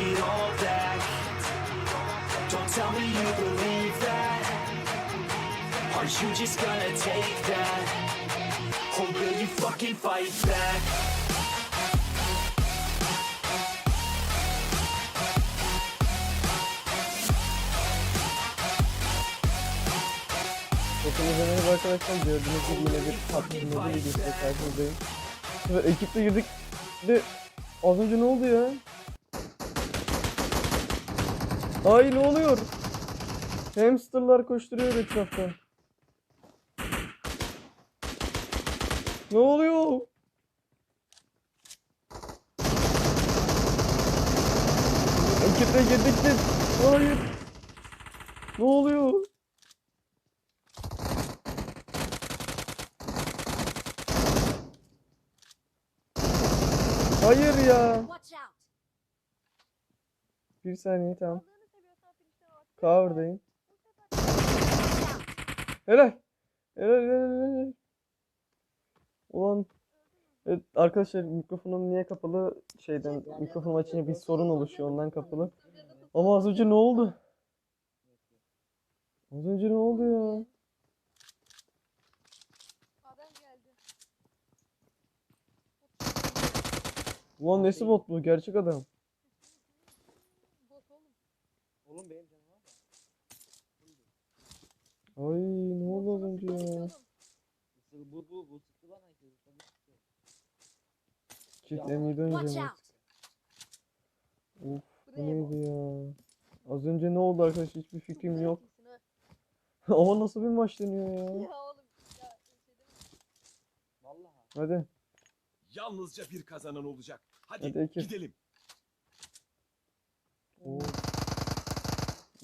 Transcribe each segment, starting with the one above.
it all back. Don't tell me you believe that. Are you just gonna take that? Or will you fucking fight back? Hepinize merhaba arkadaşlar. Gördüğünüz gibi yine bir tatlı modu videosuyla karşınızdayım. Ekiple girdik. De az önce ne oldu ya? Ay ne oluyor? Hamsterlar koşturuyor etrafta. Ne oluyor? Ekiple girdik biz. Hayır. Ne oluyor? Hayır ya. Bir saniye tamam. Cover'dayım. Helal. Helal helal helal. Ulan. Evet arkadaşlar mikrofonum niye kapalı? Şeyden mikrofonum açınca bir sorun oluşuyor ondan kapalı. Ama az önce ne oldu? Az önce ne oldu ya? Ulan nesi bot bu? Gerçek adam. Bot oğlum. Oğlum benim canım var da. Ay ne oldu az önce ya? Isır, bu bu sıktı bana herkes. Tabii sıktı. Kitlemeyi Watch out! Of bu neydi ya? Az önce ne oldu arkadaşlar hiçbir fikrim yok. Ama nasıl bir maç dönüyor ya? Ya oğlum ya şey. Vallahi. Hadi. Yalnızca bir kazanan olacak. Hadi, Hadi gidelim. Oo.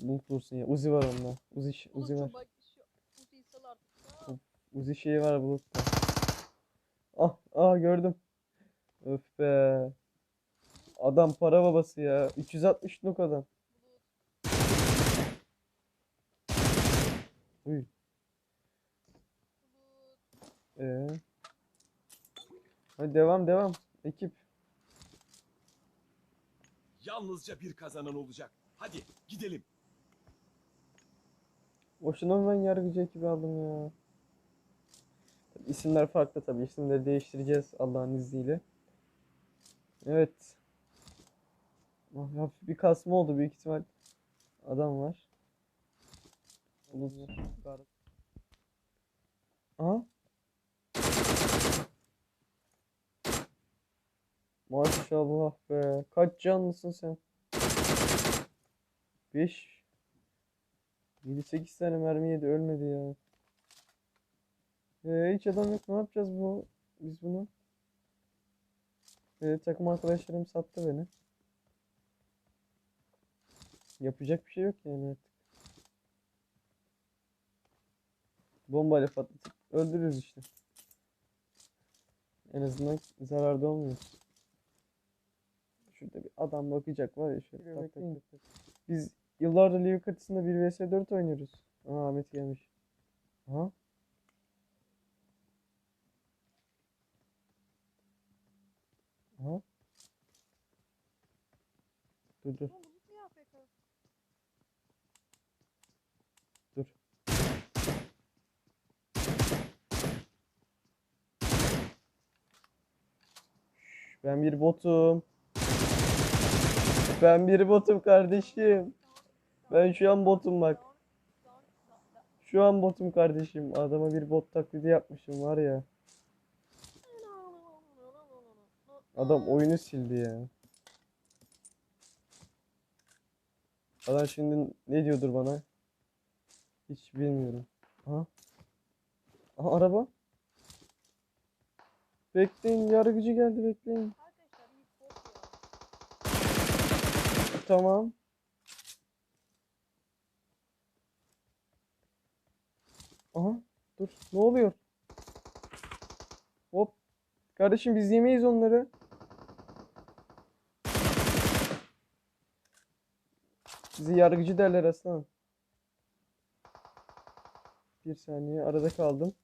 Bulut dursun ya. Uzi var onda. Uzi, Uzi var. çok bak şu Uzi'yi sal artık. Ya. Uzi şeyi var bulutta. Ah ah gördüm. Öf be. Adam para babası ya. 360 nok adam. Uy. Ee. Hadi devam devam. Ekip. Yalnızca bir kazanan olacak. Hadi gidelim. Boşuna ben yargıcı ekibi aldım ya? İsimler farklı tabii. İsimleri değiştireceğiz Allah'ın izniyle. Evet. Ah, Hafif bir kasma oldu. Büyük ihtimal adam var. Aha. Maşallah be. Kaç canlısın sen? 5 7-8 tane mermi yedi ölmedi ya. Ee, hiç adam yok. Ne yapacağız bu? Biz bunu? Ee, takım arkadaşlarım sattı beni. Yapacak bir şey yok yani artık. Bombayla patlatıp öldürürüz işte. En azından zararda olmuyor. Şurada bir adam bakacak var ya şöyle. tak tak tak tak. Biz yıllardır Liga karitasında 1 vs 4 oynuyoruz. Aa Ahmet gelmiş. Aha. Dur dur Oğlum Bulut niye AFK? dur. Şş, Ben bir botum. Ben bir botum kardeşim. Ben şu an botum bak. Şu an botum kardeşim. Adama bir bot taklidi yapmışım var ya. Adam oyunu sildi ya. Adam şimdi ne diyordur bana? Hiç bilmiyorum. Aha. Aha araba. Bekleyin yargıcı geldi bekleyin. Tamam. Aha dur ne oluyor? Hop. Kardeşim biz yemeyiz onları. Bizi yargıcı derler aslan. Bir saniye arada kaldım.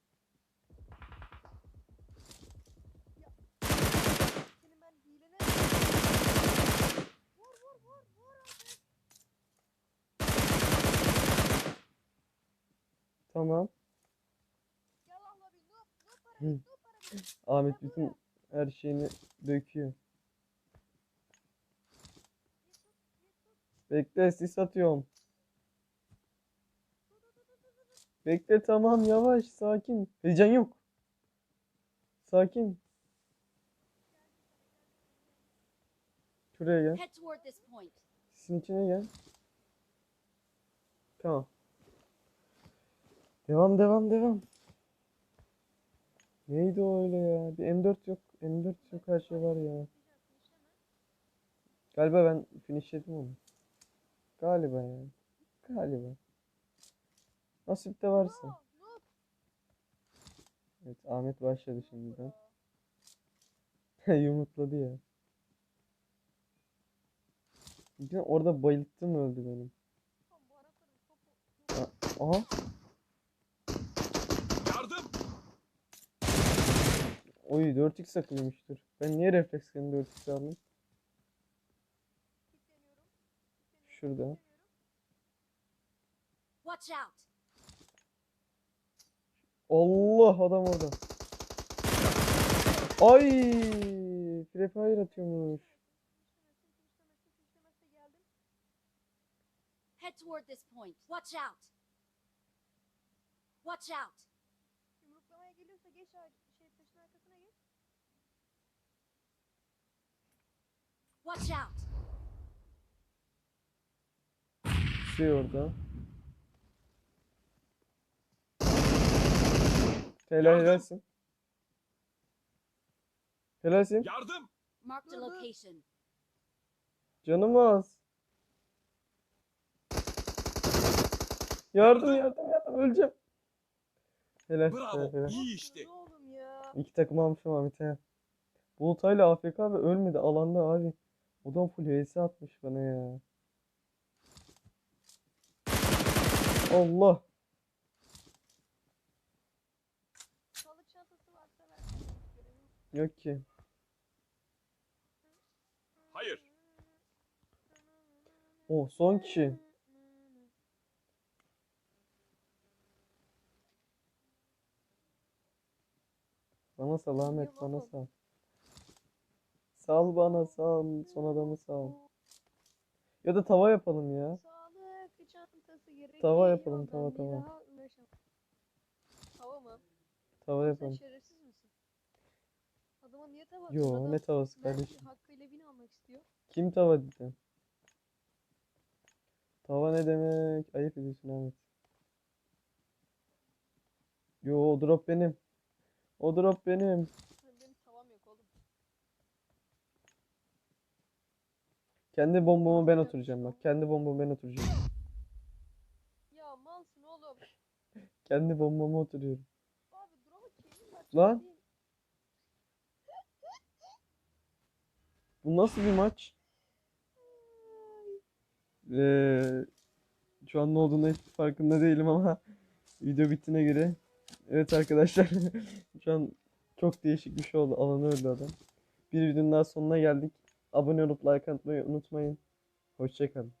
Tamam. Ahmet bütün her şeyini döküyor. Bekle sis atıyorum. Bekle tamam yavaş sakin. Heyecan yok. Sakin. Şuraya gel. Sisin içine gel. Tamam. Devam devam devam. Neydi o öyle ya? Bir M4 yok. M4 yok her şey var ya. Galiba ben finishledim onu. Galiba ya. Galiba. Nasip de varsa. Evet Ahmet başladı şimdiden. Yumrukladı ya. Yine orada bayılttım öldü benim. Aha. Yardım! Oy 4x akılıymıştır. Ben niye reflekslerini 4x aldım? Şurada. Watch out. Allah adam orada. Ay! Free Fire atıyormuş. Head toward this point. Watch out. Watch out. Yumruklamaya geliyorsa geç ağaç, şey taşın arkasına geç. Watch out. Şey orada. Helal Yardım. helalsin. Helalsin. Yardım! Dur, dur. location. Canım az. Yardım yardım yardım öleceğim. Helal. helal, helal. Bravo. İyi işte. Ne oğlum ya? İki takım almışım Ahmet he. Bulut hala AFK ve ölmedi alanda abi. Adam full HS atmış bana ya. Allah. Yok ki. Hayır. O son kişi. Bana sal Ahmet bana sal. Sal bana sal. Son adamı sal. Ya da tava yapalım ya. Tava yapalım, tava, tava. Tava mı? Tava Sen yapalım. şerefsiz misin? Adama niye tava Yo? Adam ne tavası kardeşim? hakkıyla bin almak istiyor. Kim tava dedi? Tava ne demek? Ayıp ediyorsun Ahmet. Yo o drop benim. O drop benim. Benim tavam yok oğlum. Kendi bombama ben oturacağım bak. Kendi bombama ben oturacağım. Ya malsın oğlum. Kendi bombama oturuyorum. Lan. Bu nasıl bir maç? Ee, şu an ne olduğunu hiç farkında değilim ama video bittiğine göre evet arkadaşlar şu an çok değişik bir şey oldu. Alanı öldü adam. Bir videonun daha sonuna geldik. Abone olup like atmayı unutmayın. Hoşçakalın.